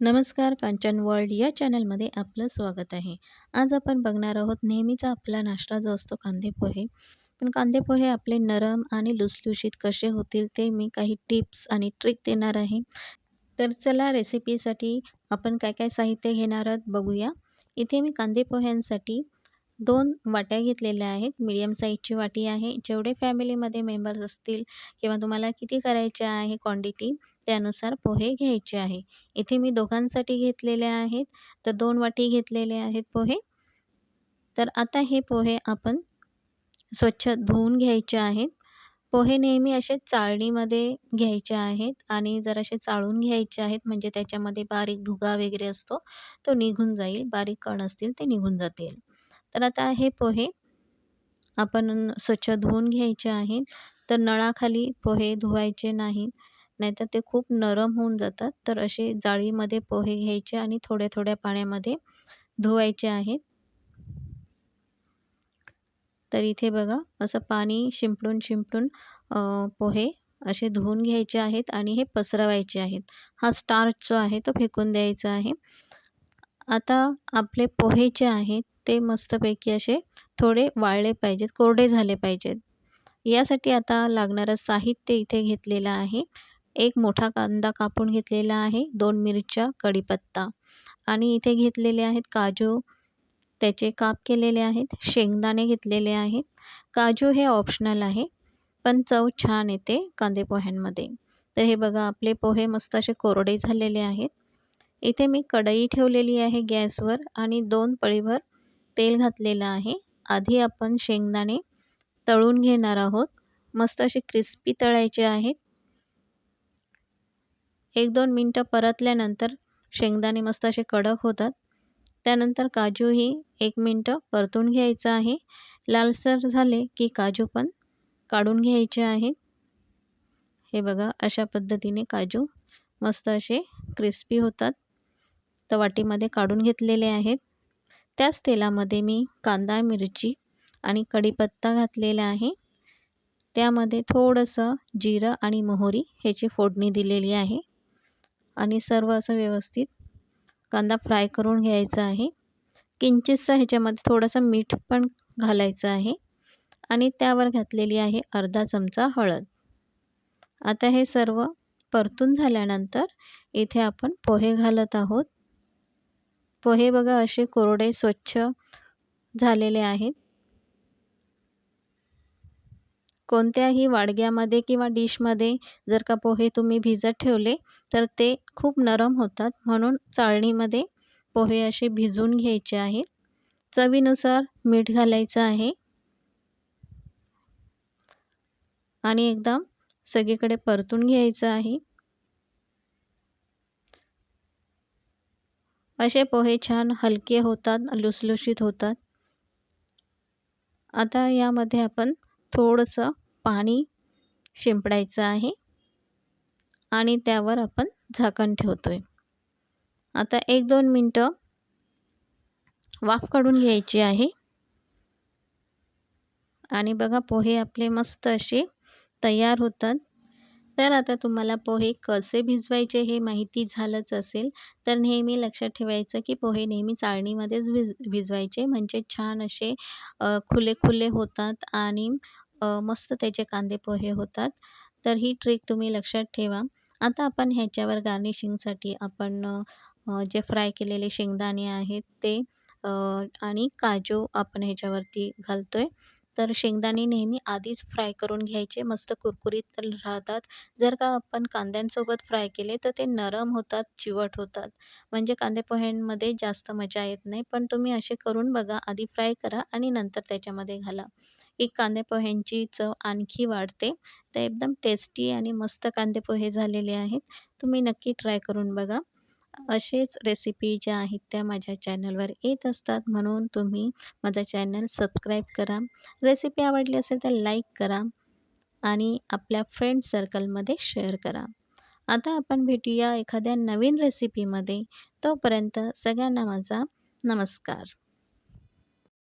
नमस्कार कांचन वर्ल्ड या चॅनलमध्ये आपलं स्वागत आहे. आज आपण बघणार आहोत नेहमीचा आपला नाश्ता जो असतो कांदे पोहे. पण कांदे पोहे आपले नरम आणि लुसलुशीत कसे होतील ते मी काही टिप्स आणि ट्रिक देणार आहे. तर चला रेसिपीसाठी आपण काय काय साहित्य घेणार आहोत बघूया. इथे मी कांदे पोह्यांसाठी दोन वाट्या घेतलेल्या आहेत. मीडियम साईजची वाटी आहे. जेवढे फॅमिलीमध्ये मेंबर्स असतील किंवा तुम्हाला किती करायचे आहे क्वांटिटी त्यानुसार पोहे घ्यायचे आहे. इथे मी दोघांसाठी घेतलेले आहेत. तर दोन वाटी घेतलेले आहेत पोहे. तर आता हे पोहे आपण स्वच्छ धुवून घ्यायचे आहेत. पोहे नेहमी असे चाळणीमध्ये घ्यायचे आहेत आणि जरासे चाळून घ्यायचे आहेत म्हणजे त्याच्यामध्ये बारीक भुगा वगैरे असतो तो निघून जाईल. बारीक कण असतील ते निघून जातील. तर आता हे पोहे आपण स्वच्छ धुवून घ्यायचे आहेत. तर नळाखाली पोहे धुवायचे नाहीत. नाहीतर ते खूप नरम होऊन जातात. तर असे जाळीमध्ये पोहे घ्यायचे आणि थोड्या थोड्या पाण्यामध्ये धुवायचे आहेत. तर इथे बघा असं पाणी शिंपडून शिंपडून पोहे असे धुवून घ्यायचे आहेत आणि हे पसरवायचे आहेत. हा स्टार्च जो आहे तो फेकून द्यायचा आहे. आता आपले पोहे जे आहेत ते मस्तपैकी असे थोडे वाळले पाहिजेत कोरडे झाले पाहिजेत. यासाठी आता लागणारं साहित्य इथे घेतलेलं आहे. एक मोठा कांदा कापून घेतलेला आहे दोन मिरच्या कढीपत्ता. आणि इथे घेतलेले आहेत काजू. त्याचे काप केलेले आहेत शेंगदाणे घेतलेले आहेत. काजू हे ऑप्शनल आहे पण चव छान येते कांदे पोह्यांमध्ये. तर हे बघा आपले पोहे मस्त असे कोरडे झालेले आहेत. इथे मी कढई ठेवलेली आहे गॅसवर आणि दोन पळीभर तेल घातलेलं आहे. आधी आपण शेंगदाणे तळून घेणार आहोत. मस्त असे क्रिस्पी तळायचे आहेत. एक दोन मिनटं परतल्यानंतर शेंगदाणे मस्त असे कडक होतात. त्यानंतर काजूही एक मिनटं परतून घ्यायचं आहे. लालसर झाले की काजू पण काढून घ्यायचे आहे हे बघा अशा पद्धतीने काजू मस्त असे क्रिस्पी होतात. तर वाटीमध्ये काढून घेतलेले आहेत. त्याच तेलामध्ये मी कांदा मिरची आणि कढीपत्ता घातलेला आहे. त्यामध्ये थोडंसं जिरं आणि मोहरी ह्याची फोडणी दिलेली आहे. आणि सर्व असं व्यवस्थित कांदा फ्राय करून घ्यायचा आहे. किंचितसं ह्याच्यामध्ये थोडंसं मीठ पण घालायचं आहे. आणि त्यावर घातलेली आहे अर्धा चमचा हळद. आता हे सर्व परतून झाल्यानंतर इथे आपण पोहे घालत आहोत. पोहे बघा असे कोरडे स्वच्छ झालेले आहेत. कोणत्याही वाडग्यामध्ये किंवा डिशमध्ये जर का पोहे तुम्ही भिजत ठेवले तर ते खूप नरम होतात. म्हणून चाळणीमध्ये पोहे असे भिजून घ्यायचे आहेत. चवीनुसार मीठ घालायचं आहे. आणि एकदम सगळीकडे परतून घ्यायचं आहे. असे पोहे छान हलके होतात लुसलुशीत होतात. आता यामध्ये आपण थोडंसं पाणी शिंपडायचं आहे आणि त्यावर आपण झाकण ठेवतो आहे आता एक दोन मिनटं वाफ काढून घ्यायची आहे. आणि बघा पोहे आपले मस्त असे तयार होतात. तर आता तुम्हाला पोहे कसे भिजवायचे हे माहिती झालंच असेल. तर नेहमी लक्षात ठेवायचं की पोहे नेहमी चाळणीमध्येच भिज भिजवायचे. म्हणजे छान असे खुले खुले होतात आणि मस्त त्याचे कांदे पोहे होतात. तर ही ट्रिक तुम्ही लक्षात ठेवा. आता आपण ह्याच्यावर गार्निशिंगसाठी आपण जे फ्राय केलेले शेंगदाणे आहेत ते आणि काजू आपण ह्याच्यावरती घालतो आहे तर शेंगदाणे नेहमी आधीच फ्राय करून घ्यायचे. मस्त कुरकुरीत राहतात. जर का आपण कांद्यांसोबत फ्राय केले तर ते नरम होतात चिवट होतात. म्हणजे कांदे पोह्यांमध्ये जास्त मजा येत नाही पण तुम्ही असे करून बघा. आधी फ्राय करा आणि नंतर त्याच्यामध्ये घाला. एक कांदे पोह्यांची चव आणखी वाढते. तर एकदम टेस्टी आणि मस्त कांदे पोहे झालेले आहेत. तुम्ही नक्की ट्राय करून बघा. असेच रेसिपी ज्या आहेत त्या माझ्या चॅनलवर येत असतात. म्हणून तुम्ही माझा चॅनल सबस्क्राईब करा. रेसिपी आवडली असेल तर लाईक करा आणि आपल्या फ्रेंड सर्कलमध्ये शेअर करा. आता आपण भेटूया एखाद्या नवीन रेसिपीमध्ये तोपर्यंत सगळ्यांना माझा नमस्कार.